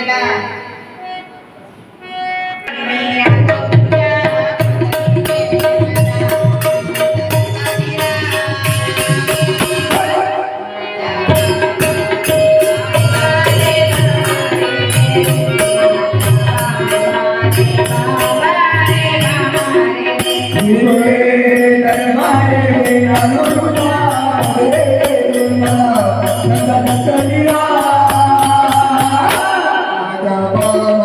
হয় না Nanda Nanda Nanda Bhagavan